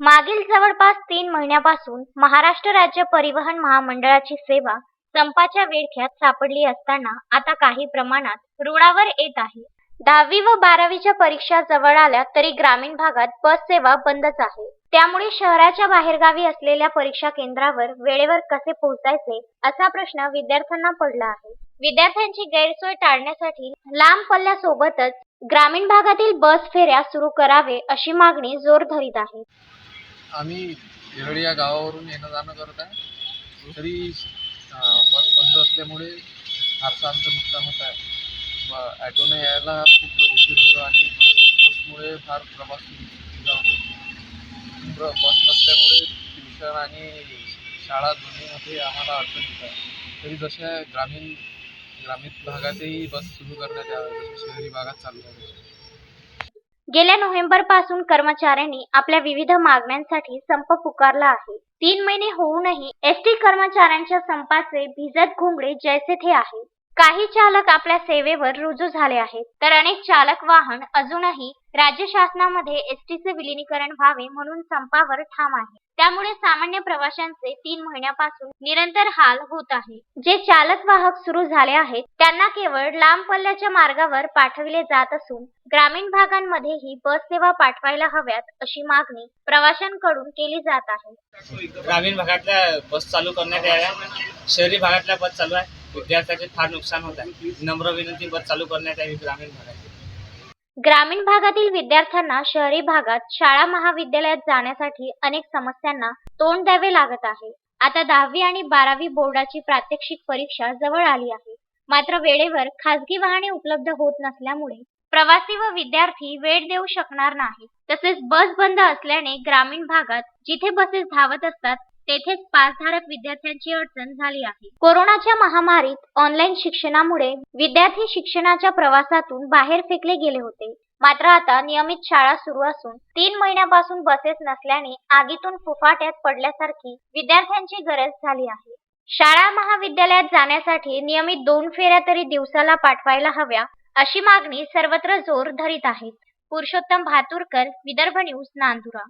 मागील जवळपास तीन महिन्यापासून महाराष्ट्र राज्य परिवहन महामंडळाची सेवा संपाच्या वेळख्यात सापडली असताना आता काही प्रमाणात रुळावर येत आहे. दहावी व बारावीच्या परीक्षा जवळ आल्या तरी ग्रामीण भागात बस सेवा बंदच आहे. त्यामुळे शहराच्या बाहेरगावी असलेल्या परीक्षा केंद्रावर वेळेवर कसे पोहोचायचे असा प्रश्न विद्यार्थ्यांना पडला आहे. विद्यार्थ्यांची गैरसोय टाळण्यासाठी लांब पल्ल्यासोबतच ग्रामीण भागातील बस फेऱ्या सुरू करावे अशी मागणी जोर धरीत आहे. आम्ही येरळी या गावावरून येणं जाणं करत आहे. तरी बस बंद असल्यामुळे फारसं आमचं नुकसान होत आहे. ब- ॲटोने यायला खूप उशीर होतो आणि बसमुळे फार प्रवास होतो. बस नसल्यामुळे ट्युशन आणि शाळा दोन्हीमध्ये आम्हाला अडचण येत आहे. तरी जशा ग्रामीण ग्रामीण भागातही बस सुरू करण्यात याव्या जसे शहरी भागात चालू आहे. गेल्या नोव्हेंबरपासून कर्मचाऱ्यांनी आपल्या विविध मागण्यांसाठी संप पुकारला आहे. तीन महिने होऊनही एस टी कर्मचाऱ्यांच्या संपाचे भिजत घोंगडे जैसे थे आहे. काही चालक आपल्या सेवेवर रुजू झाले आहेत. तर अनेक चालक वाहन अजूनही राज्य शासनामध्ये एस चे विलिनीकरण व्हावे म्हणून संपावर ठाम आहे त्यामुळे सामान्य प्रवाशांचे तीन महिन्यापासून निरंतर हाल होत आहे. जे चालक वाहक सुरू झाले आहेत त्यांना केवळ लांब पल्ल्याच्या मार्गावर पाठविले जात असून ग्रामीण भागांमध्येही बस सेवा पाठवायला हव्यात अशी मागणी प्रवाशांकडून केली जात आहे. ग्रामीण भागातल्या बस चालू करण्यात याव्या. शहरी भागातल्या बस चालू आहे. विद्यार्थ्याचे फार नुकसान होत आहे. नम्र विनंती बस चालू करण्यात यावी ग्रामीण भागात. ग्रामीण भागातील विद्यार्थ्यांना शहरी भागात शाळा महाविद्यालयात जाण्यासाठी अनेक समस्यांना तोंड द्यावे लागत आहे. आता दहावी आणि बारावी बोर्डाची प्रात्यक्षिक परीक्षा जवळ आली आहे. मात्र वेळेवर खासगी वाहने उपलब्ध होत नसल्यामुळे प्रवासी व विद्यार्थी वेळ देऊ शकणार नाही तसेच बस बंद असल्याने ग्रामीण भागात जिथे बसेस धावत असतात तेथेच पासधारक विद्यार्थ्यांची अडचण झाली आहे. कोरोनाच्या महामारीत ऑनलाईन शिक्षणामुळे विद्यार्थी शिक्षणाच्या प्रवासातून बाहेर फेकले गेले होते. मात्र आता नियमित शाळा सुरू असून तीन महिन्यापासून बसेस नसल्याने आगीतून फुफाट्यात पडल्यासारखी विद्यार्थ्यांची गरज झाली आहे. शाळा महाविद्यालयात जाण्यासाठी नियमित दोन फेऱ्या तरी दिवसाला पाठवायला हव्या अशी मागणी सर्वत्र जोर धरीत आहेत पुरुषोत्तम भातुरकर विदर्भ न्यूज नांदुरा.